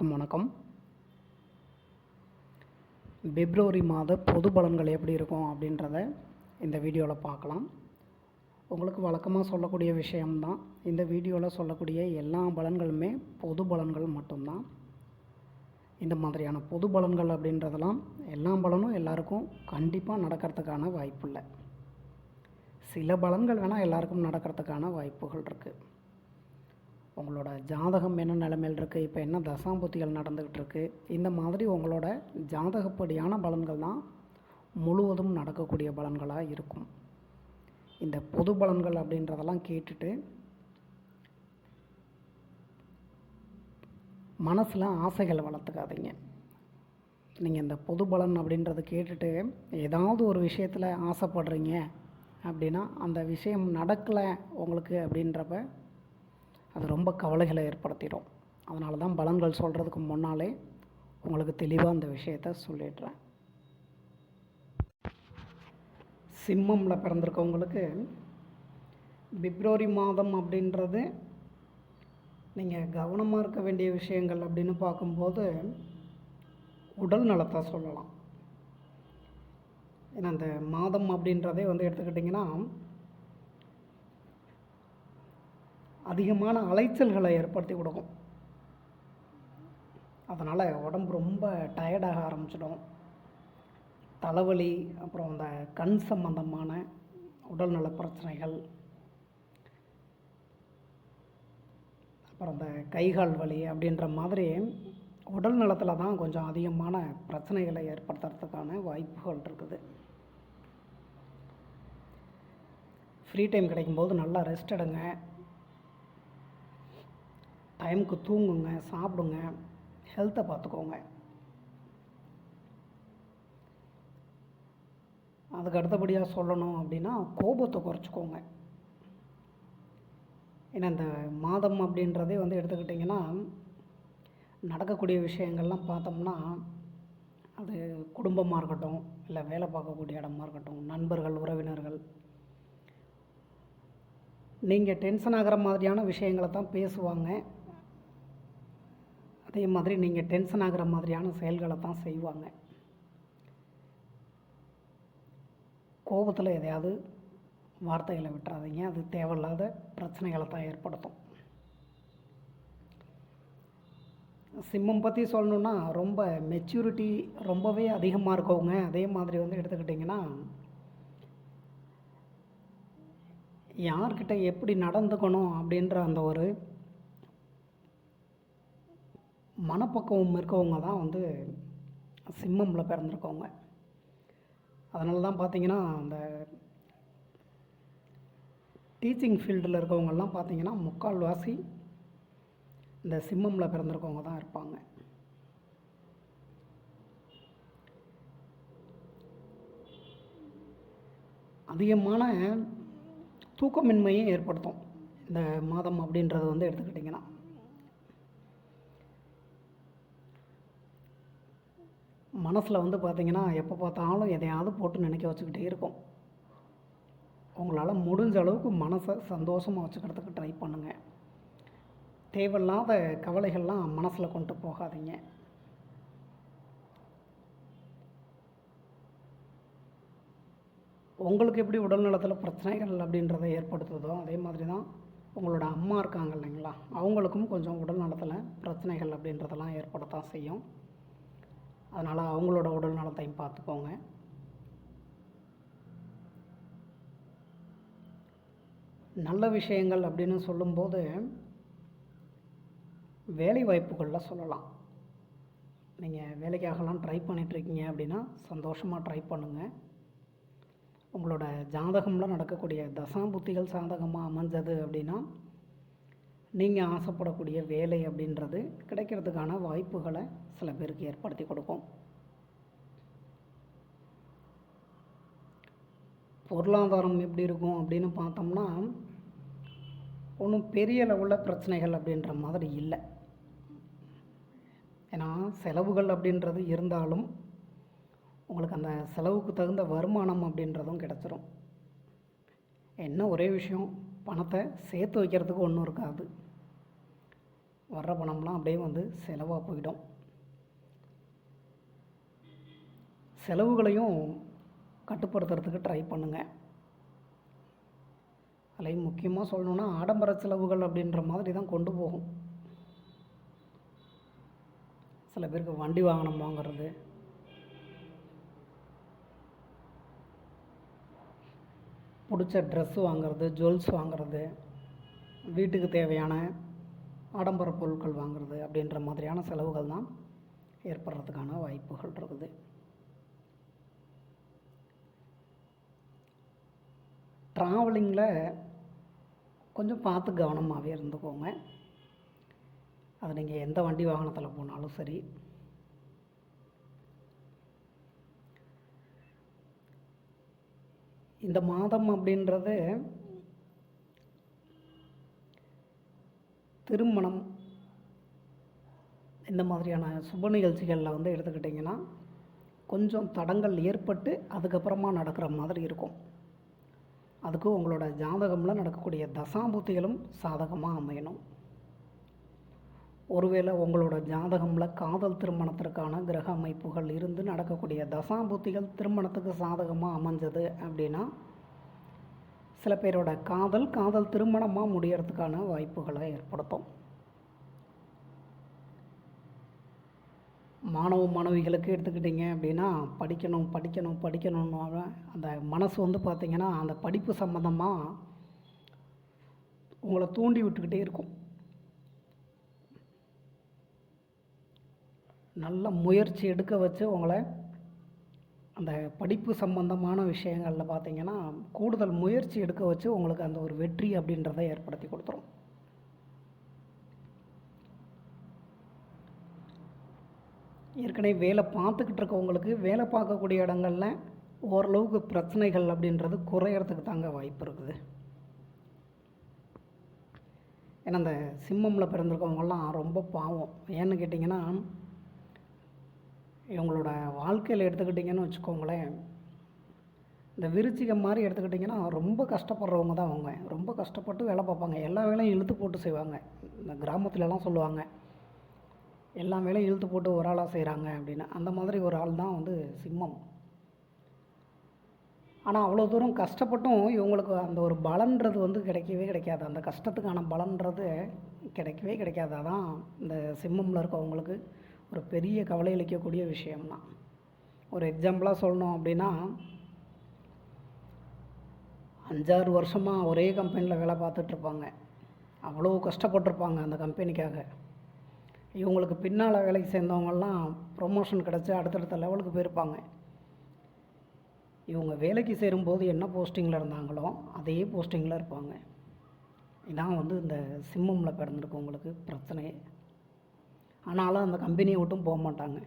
எல்லாருக்கும் வணக்கம். பிப்ரவரி மாத பொது பலன்கள் எப்படி இருக்கும் அப்படின்றத இந்த வீடியோவில் பார்க்கலாம். உங்களுக்கு வழக்கமாக சொல்லக்கூடிய விஷயம்தான். இந்த வீடியோவில் சொல்லக்கூடிய எல்லா பலன்களுமே பொது பலன்கள் மட்டும்தான். இந்த மாதிரியான பொது பலன்கள் அப்படின்றதெல்லாம் எல்லா பலனும் எல்லாருக்கும் கண்டிப்பாக நடக்கிறதுக்கான வாய்ப்பு இல்லை. சில பலன்கள் வேணால் எல்லாருக்கும் நடக்கிறதுக்கான வாய்ப்புகள் இருக்குது உங்களோட ஜாதகம் என்ன நிலைமையில் இருக்குது இப்போ என்ன தசாம்புத்திகள் நடந்துக்கிட்டு இருக்குது இந்த மாதிரி உங்களோட ஜாதகப்படியான பலன்கள் தான் முழுவதும் நடக்கக்கூடிய பலன்களாக இருக்கும். இந்த பொது பலன்கள் அப்படின்றதெல்லாம் கேட்டுட்டு மனசில் ஆசைகளை வளர்த்துக்காதீங்க. நீங்கள் இந்த பொது பலன் அப்படின்றத கேட்டுட்டு ஏதாவது ஒரு விஷயத்தில் ஆசைப்படுறீங்க அப்படின்னா அந்த விஷயம் நடக்கலை உங்களுக்கு அப்படின்றப்ப அது ரொம்ப கவலைகளை ஏற்படுத்திடும். அதனால தான் பலன்கள் சொல்கிறதுக்கு முன்னாலே உங்களுக்கு தெளிவாக அந்த விஷயத்த சொல்லிடுறேன். சிம்மமில் பிறந்திருக்கவங்களுக்கு பிப்ரவரி மாதம் அப்படின்றது நீங்கள் கவனமாக இருக்க வேண்டிய விஷயங்கள் அப்படின்னு பார்க்கும்போது உடல் நலத்தை சொல்லலாம். ஏன்னா அந்த மாதம் அப்படின்றதே வந்து எடுத்துக்கிட்டிங்கன்னா அதிகமான அலைச்சல்களை ஏற்படுத்தி கொடுக்கும். அதனால் உடம்பு ரொம்ப டயர்டாக ஆரம்பிச்சிடும். தலைவலி அப்புறம் அந்த கண் சம்பந்தமான உடல்நல பிரச்சனைகள் அப்புறம் அந்த கைகால் வலி அப்படின்ற மாதிரி உடல் நலத்தில் தான் கொஞ்சம் அதிகமான பிரச்சனைகளை ஏற்படுத்துறதுக்கான வாய்ப்புகள் இருக்குது. ஃப்ரீ டைம் கிடைக்கும்போது நல்லா ரெஸ்ட் எடுங்க. டைமுக்கு தூங்குங்க சாப்பிடுங்க ஹெல்த்தை பார்த்துக்கோங்க. அதுக்கு அடுத்தபடியாக சொல்லணும் அப்படின்னா கோபத்தை குறைச்சிக்கோங்க. ஏன்னா இந்த மாதம் அப்படின்றதே வந்து எடுத்துக்கிட்டிங்கன்னா நடக்கக்கூடிய விஷயங்கள்லாம் பார்த்தோம்னா அது குடும்பமாக இருக்கட்டும் இல்லை வேலை பார்க்கக்கூடிய இடமா இருக்கட்டும் நண்பர்கள் உறவினர்கள். நீங்கள் டென்ஷன் ஆகிற மாதிரியான விஷயங்களை தான் பேசுவாங்க. அதே மாதிரி நீங்கள் டென்ஷன் ஆகிற மாதிரியான செயல்களை தான் செய்வாங்க. கோபத்தில் எதையாவது வார்த்தைகளை விட்டுறாதீங்க. அது தேவையில்லாத பிரச்சனைகளை தான் ஏற்படுத்தும். சிம்மம் பற்றி சொல்லணுன்னா ரொம்ப மெச்சூரிட்டி ரொம்பவே அதிகமாக இருக்கவங்க அதே மாதிரி வந்து எடுத்துக்கிட்டிங்கன்னா யார்கிட்ட எப்படி நடந்துக்கணும் அப்படின்ற அந்த ஒரு மனப்பக்குவம் இருக்கவங்க தான் வந்து சிம்மமில் பிறந்திருக்கவங்க. அதனால தான் பார்த்தீங்கன்னா அந்த டீச்சிங் ஃபீல்டில் இருக்கவங்கெல்லாம் பார்த்தீங்கன்னா முக்கால்வாசி இந்த சிம்மமில் பிறந்திருக்கவங்க தான் இருப்பாங்க. அதிகமான தூக்கமின்மையை ஏற்படுத்தும் இந்த மாதம் அப்படின்றது வந்து எடுத்துக்கிட்டிங்கன்னா. மனசில் வந்து பார்த்திங்கன்னா எப்போ பார்த்தாலும் எதையாவது போட்டு நினைக்க வச்சுக்கிட்டே இருக்கும். உங்களால் முடிஞ்ச அளவுக்கு மனசை சந்தோஷமாக வச்சுக்கிறதுக்கு ட்ரை பண்ணுங்கள் தேவையில்லாத கவலைகள்லாம் மனசில் கொண்டு போகாதீங்க. உங்களுக்கு எப்படி உடல் நலத்தில் பிரச்சனைகள் அப்படின்றத ஏற்படுத்துதோ அதே மாதிரி தான் உங்களோட அம்மா இருக்காங்க இல்லைங்களா? அவங்களுக்கும் கொஞ்சம் உடல் நலத்தில் பிரச்சனைகள் அப்படின்றதெல்லாம் ஏற்படத்தான் செய்யும். அதனால் அவங்களோட உடல் நலத்தையும் பார்த்துக்கோங்க. நல்ல விஷயங்கள் அப்படின்னு சொல்லும்போது வேலை வாய்ப்புகளில் சொல்லலாம். நீங்கள் வேலைக்காகலாம் ட்ரை பண்ணிகிட்ருக்கீங்க அப்படின்னா சந்தோஷமாக ட்ரை பண்ணுங்கள் உங்களோட ஜாதகம்லாம் நடக்கக்கூடிய தசாம்புத்திகள் சாதகமாக அமைஞ்சது அப்படின்னா நீங்கள் ஆசைப்படக்கூடிய வேலை அப்படின்றது கிடைக்கிறதுக்கான வாய்ப்புகளை சில பேருக்கு ஏற்படுத்தி கொடுக்கும். பொருளாதாரம் எப்படி இருக்கும் அப்படின்னு பார்த்தோம்னா ஒன்றும் பெரிய லெவலில் பிரச்சனைகள் அப்படின்ற மாதிரி இல்லை. ஏன்னா செலவுகள் அப்படின்றது இருந்தாலும் உங்களுக்கு அந்த செலவுக்கு தகுந்த வருமானம் அப்படின்றதும் கிடச்சிரும். என்ன ஒரே விஷயம் பணத்தை சேர்த்து வைக்கிறதுக்கு ஒன்றும் இருக்காது. வர்ற பணம்லாம் அப்படியே வந்து செலவாக போயிடும். செலவுகளையும் கட்டுப்படுத்துறதுக்கு ட்ரை பண்ணுங்கள் அதில் முக்கியமாக சொல்லணுன்னா ஆடம்பர செலவுகள் அப்படின்ற மாதிரி தான் கொண்டு போகும். சில பேருக்கு வண்டி வாகனம் வாங்குறது. பிடிச்ச ட்ரெஸ்ஸு வாங்குறது ஜுவல்ஸ் வாங்குறது வீட்டுக்கு தேவையான ஆடம்பர பொருட்கள் வாங்குறது அப்படின்ற மாதிரியான செலவுகள் தான் ஏற்படுறதுக்கான வாய்ப்புகள் இருக்குது. ட்ராவலிங்கில் கொஞ்சம் பார்த்து கவனமாகவே இருந்துக்கோங்க. அது நீங்கள் எந்த வண்டி வாகனத்தில் போனாலும் சரி. இந்த மாதம் அப்படின்றது திருமணம். இந்த மாதிரியான சுப நிகழ்ச்சிகளில் வந்து எடுத்துக்கிட்டிங்கன்னா கொஞ்சம் தடங்கள் ஏற்பட்டு அதுக்கப்புறமா நடக்கிற மாதிரி இருக்கும். அதுக்கு உங்களோட ஜாதகமில் நடக்கக்கூடிய தசாபூத்திகளும் சாதகமாக அமையணும். ஒருவேளை உங்களோட ஜாதகமில் காதல் திருமணத்திற்கான கிரக அமைப்புகள் இருந்து நடக்கக்கூடிய தசாபூத்திகள் திருமணத்துக்கு சாதகமாக அமைஞ்சது அப்படின்னா சில பேரோட காதல் காதல் திருமணமாக முடியறதுக்கான வாய்ப்புகளை ஏற்படுத்தும். மாணவ மாணவிகளுக்கு எடுத்துக்கிட்டிங்க அப்படின்னா படிக்கணும் படிக்கணும் படிக்கணும்னு அந்த மனசு வந்து பார்த்திங்கன்னா அந்த படிப்பு சம்மந்தமாக உங்களை தூண்டி விட்டுக்கிட்டே இருக்கும். நல்ல முயற்சி எடுக்க வச்சு உங்களை அந்த படிப்பு சம்பந்தமான விஷயங்களில் பார்த்தீங்கன்னா கூடுதல் முயற்சி எடுக்க வச்சு உங்களுக்கு அந்த ஒரு வெற்றி அப்படின்றத ஏற்படுத்தி கொடுத்துரும். ஏற்கனவே வேலை பார்த்துக்கிட்டு இருக்கவங்களுக்கு வேலை பார்க்கக்கூடிய இடங்கள்ல ஓரளவுக்கு பிரச்சனைகள் அப்படின்றது குறையறதுக்கு தாங்க வாய்ப்பு இருக்குது. ஏன்னா அந்த சிம்மமில் பிறந்திருக்கவங்கெல்லாம் ரொம்ப பாவம். ஏன்னு கேட்டிங்கன்னா இவங்களோட வாழ்க்கையில் எடுத்துக்கிட்டிங்கன்னு வச்சுக்கோங்களேன் இந்த விருச்சிகம் மாதிரி எடுத்துக்கிட்டிங்கன்னா ரொம்ப கஷ்டப்படுறவங்க தான் அவங்க. ரொம்ப கஷ்டப்பட்டு வேலை பார்ப்பாங்க. எல்லா வேலையும் இழுத்து போட்டு செய்வாங்க. இந்த கிராமத்துலலாம் சொல்லுவாங்க எல்லா வேலையும் இழுத்து போட்டு ஒரு ஆளாக செய்கிறாங்க அப்படின்னு. அந்த மாதிரி ஒரு ஆள் தான் வந்து சிம்மம். ஆனால் அவ்வளோ தூரம் கஷ்டப்பட்டும் இவங்களுக்கு அந்த ஒரு பலன்றது வந்து கிடைக்கவே கிடைக்காது. அந்த கஷ்டத்துக்கான பலன்றது கிடைக்கவே கிடைக்காது. அதான் இந்த சிம்மமில் இருக்கவங்களுக்கு. ஒரு பெரிய கவலை அளிக்கக்கூடிய விஷயம்தான். ஒரு எக்ஸாம்பிளாக சொல்லணும் அப்படின்னா அஞ்சாறு வருஷமாக ஒரே கம்பெனியில் வேலை பார்த்துட்ருப்பாங்க அவ்வளோ கஷ்டப்பட்டிருப்பாங்க அந்த கம்பெனிக்காக இவங்களுக்கு பின்னால் வேலைக்கு சேர்ந்தவங்கெல்லாம் ப்ரொமோஷன் கிடச்சி அடுத்தடுத்த லெவலுக்கு போயிருப்பாங்க. இவங்க வேலைக்கு சேரும்போது என்ன போஸ்டிங்கில் இருந்தாங்களோ அதே போஸ்டிங்கில் இருப்பாங்க. இதான் வந்து இந்த சிம்மமில் பிறந்திருக்கவங்களுக்கு பிரச்சனையே. ஆனாலும் அந்த கம்பெனியை விட்டும் போக மாட்டாங்க.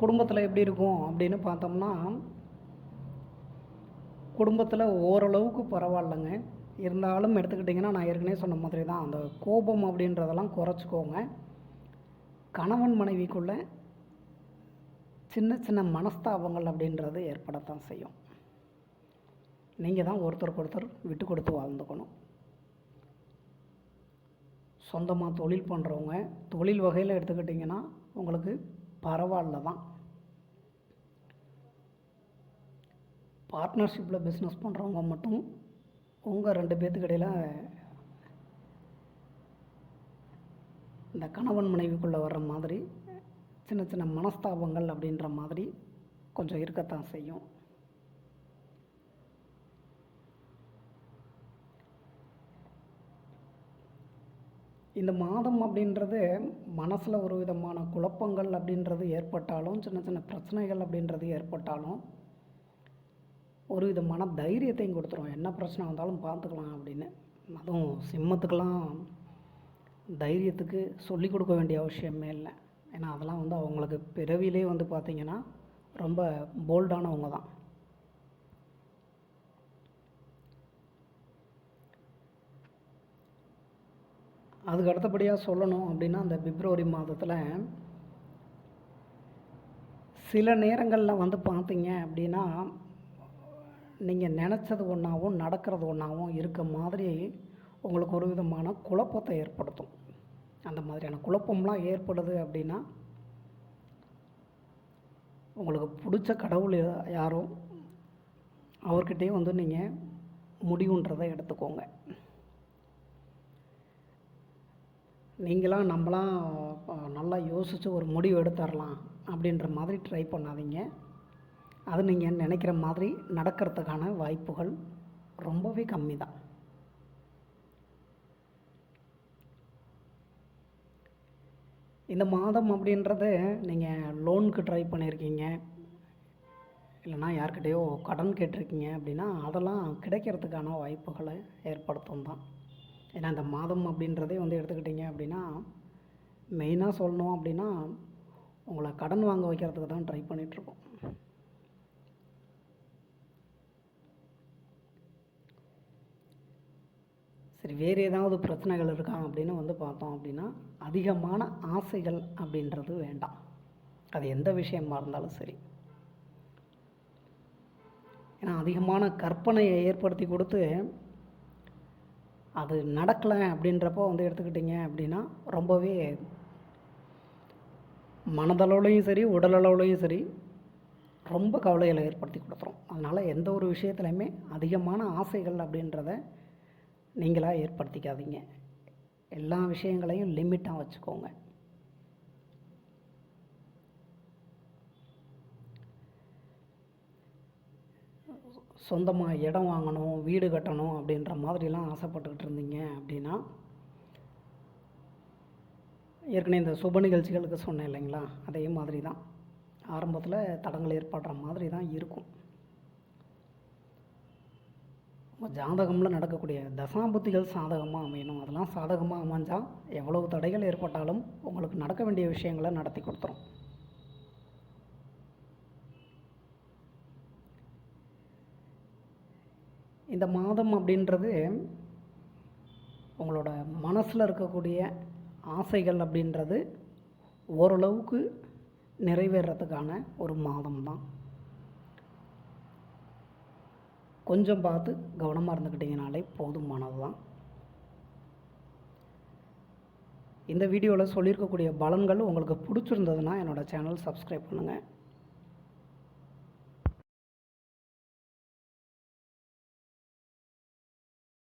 குடும்பத்தில் எப்படி இருக்கும் அப்படின்னு பார்த்தோம்னா குடும்பத்தில் ஓரளவுக்கு பரவாயில்லைங்க. இருந்தாலும் எடுத்துக்கிட்டிங்கன்னா நான் ஏற்கனவே சொன்ன மாதிரி தான் அந்த கோபம் அப்படின்றதெல்லாம் குறைச்சிக்கோங்க. கணவன் மனைவிக்குள்ளே சின்ன சின்ன மனஸ்தாபங்கள் அப்படின்றது ஏற்படத்தான் செய்யும். நீங்கள் தான் ஒருத்தருக்கு ஒருத்தர் விட்டு கொடுத்து வாழ்ந்துக்கணும். சொந்தமாக தொழில் பண்ணுறவங்க தொழில் வகையில் எடுத்துக்கிட்டிங்கன்னா உங்களுக்கு பரவாயில்ல தான். பார்ட்னர்ஷிப்பில் பிஸ்னஸ் பண்ணுறவங்க மட்டும் உங்கள் ரெண்டு பேர்த்துக்கடையில் இந்த கணவன் மனைவிக்குள்ளே வர்ற மாதிரி சின்ன சின்ன மனஸ்தாபங்கள் அப்படின்ற மாதிரி கொஞ்சம் இருக்கத்தான் செய்யும். இந்த மாதம் அப்படின்றது மனசில் ஒரு விதமான குழப்பங்கள் அப்படின்றது ஏற்பட்டாலும் சின்ன சின்ன பிரச்சனைகள் அப்படின்றது ஏற்பட்டாலும் ஒரு விதமான தைரியத்தையும் கொடுத்துரும். என்ன பிரச்சனை வந்தாலும் பார்த்துக்கலாம் அப்படின்னு. அதுவும் சிம்மத்துக்கெல்லாம் தைரியத்துக்கு சொல்லிக் கொடுக்க வேண்டிய அவசியமே இல்லை. ஏன்னா அதெல்லாம் வந்து அவங்களுக்கு பிறவிலே வந்து பார்த்திங்கன்னா ரொம்ப போல்டானவங்க தான். அதுக்கு அடுத்தபடியாக சொல்லணும் அப்படின்னா அந்த பிப்ரவரி மாதத்தில் சில நேரங்களில் வந்து பார்த்தீங்க அப்படின்னா நீங்கள் நினச்சது ஒன்றாவும் நடக்கிறது ஒன்றாவும் இருக்க மாதிரி உங்களுக்கு ஒரு விதமான குழப்பத்தை ஏற்படுத்தும். அந்த மாதிரியான குழப்பம்லாம் ஏற்படுது அப்படின்னா உங்களுக்கு பிடிச்ச கடவுள் யாரோ அவர்கிட்டயே வந்து நீங்கள் முடிவுன்றதை எடுத்துக்கோங்க. நீங்களாம் நம்மளாம் நல்லா யோசித்து ஒரு முடிவு எடுத்துடலாம் அப்படின்ற மாதிரி ட்ரை பண்ணாதீங்க. அது நீங்கள் நினைக்கிற மாதிரி நடக்கிறதுக்கான வாய்ப்புகள் ரொம்பவே கம்மி தான். இந்த மாதம் அப்படின்றது நீங்கள் லோனுக்கு ட்ரை பண்ணியிருக்கீங்க இல்லைன்னா யார்கிட்டயோ கடன் கேட்டிருக்கீங்க அப்படின்னா அதெல்லாம் கிடைக்கிறதுக்கான வாய்ப்புகளை ஏற்படுத்தும் தான். ஏன்னா இந்த மாதம் அப்படின்றதே வந்து எடுத்துக்கிட்டிங்க அப்படின்னா மெயினாக சொல்லணும் அப்படின்னா உங்களை கடன் வாங்க வைக்கிறதுக்கு தான் ட்ரை பண்ணிகிட்ருக்கோம் சரி வேறு ஏதாவது பிரச்சனைகள் இருக்கா அப்படின்னு வந்து பார்த்தோம் அப்படின்னா அதிகமான ஆசைகள் அப்படின்றது வேண்டாம். அது எந்த விஷயமா இருந்தாலும் சரி. ஏன்னா அதிகமான கற்பனையை ஏற்படுத்தி கொடுத்து அது நடக்கலை அப்படின்றப்போ வந்து எடுத்துக்கிட்டிங்க அப்படின்னா ரொம்பவே மனதளவுலையும் சரி உடலளவுலையும் சரி ரொம்ப கவலைகளை ஏற்படுத்தி கொடுத்துரும். அதனால் எந்த ஒரு விஷயத்துலையுமே அதிகமான ஆசைகள் அப்படின்றத நீங்களாக ஏற்படுத்திக்காதீங்க. எல்லா விஷயங்களையும் லிமிட்டாக வச்சுக்கோங்க. சொந்தமாக இடம் வாங்கணும் வீடு கட்டணும் அப்படின்ற மாதிரிலாம் ஆசைப்பட்டுக்கிட்டு இருந்தீங்க அப்படின்னா ஏற்கனவே இந்த சுப நிகழ்ச்சிகளுக்கு சொன்னேன் இல்லைங்களா? அதே மாதிரி தான் ஆரம்பத்தில் தடங்கள் ஏற்படுற மாதிரி தான் இருக்கும். உங்கள் ஜாதகமில் நடக்கக்கூடிய தசாபுத்திகள் சாதகமாக அமையணும். அதெல்லாம் சாதகமாக அமைஞ்சால் எவ்வளவு தடைகள் ஏற்பட்டாலும் உங்களுக்கு நடக்க வேண்டிய விஷயங்களை நடத்தி கொடுத்துரும். இந்த மாதம் அப்படின்றது உங்களோட மனசில் இருக்கக்கூடிய ஆசைகள் அப்படின்றது ஓரளவுக்கு நிறைவேறத்துக்கான ஒரு மாதம் தான் கொஞ்சம் பார்த்து கவனமாக இருந்துக்கிட்டிங்கனாலே போதுமானது தான் இந்த வீடியோவில் சொல்லியிருக்கக்கூடிய பலன்கள் உங்களுக்கு பிடிச்சிருந்ததுன்னா என்னோடய சேனல் சப்ஸ்கிரைப் பண்ணுங்கள்